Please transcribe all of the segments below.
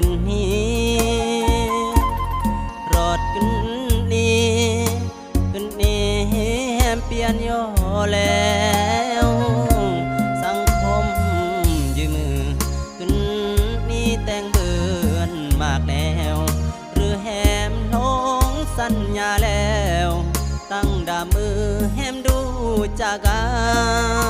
ันนี้รอดกันนี้กันนี้แหมเปลี่ยนย่อแล้วสังคมยืมือกันนี้แต่งเบือนมากแล้ว หรือแหมลงสัญญาแล้ว ตั้งดามือแหมดูจากกัน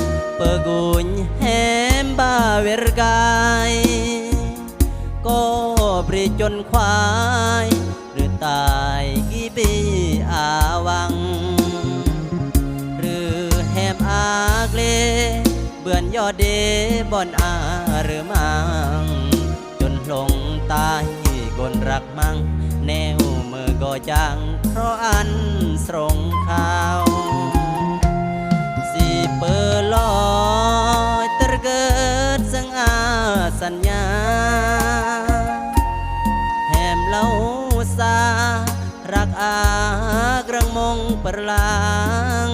อากวนบางเปิดมืดเปิดอันแหมกายโทยอแหมเปิดรับสายตายกีเปื่อนลึงเด่นกอก็สรวดจำบัวเปิดกุญแหมบาเวรกายก็ปรีจนควาย หรือตายกี่ปีอาวัง หรือแหมอากเล เบื่อนยอดเดบอนอาหรือมัง จนลงตายกนรักมัง แนวมือก็จัง เพราะอันสรงขาว สัญญา แหมเล่าซารักอากรังมงประลาง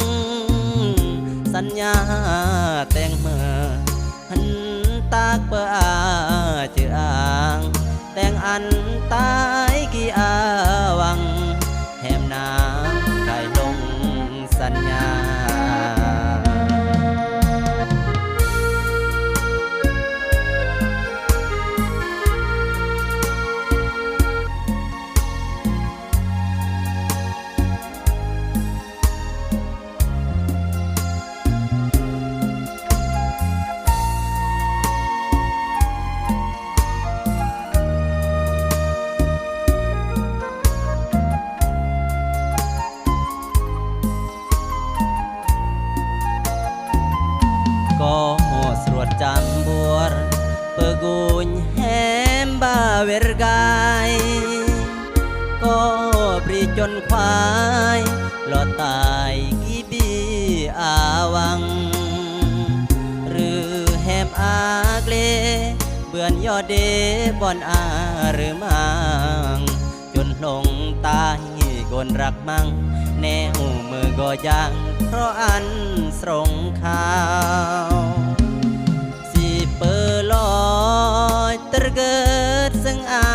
สัญญาแต่งเมื่อหันตากเปออาเจืออ่างแต่งอัน สรวดจำบัวเปิกุญแหมบาเวรกายก็ปรีจนควายหลอดตายกี่ปีอาวัง หรือแหมอาเกลเบือนยอดเดบอนอาหรือมังจนหลงตายกนรักมัง แนวมือก็ยังเพราะอันสรงข่าว កើតសឹងអា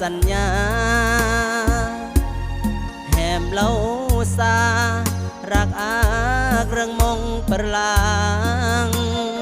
សញ្ញាហែមលោសារាក់អាករឹងមងប្រឡាំង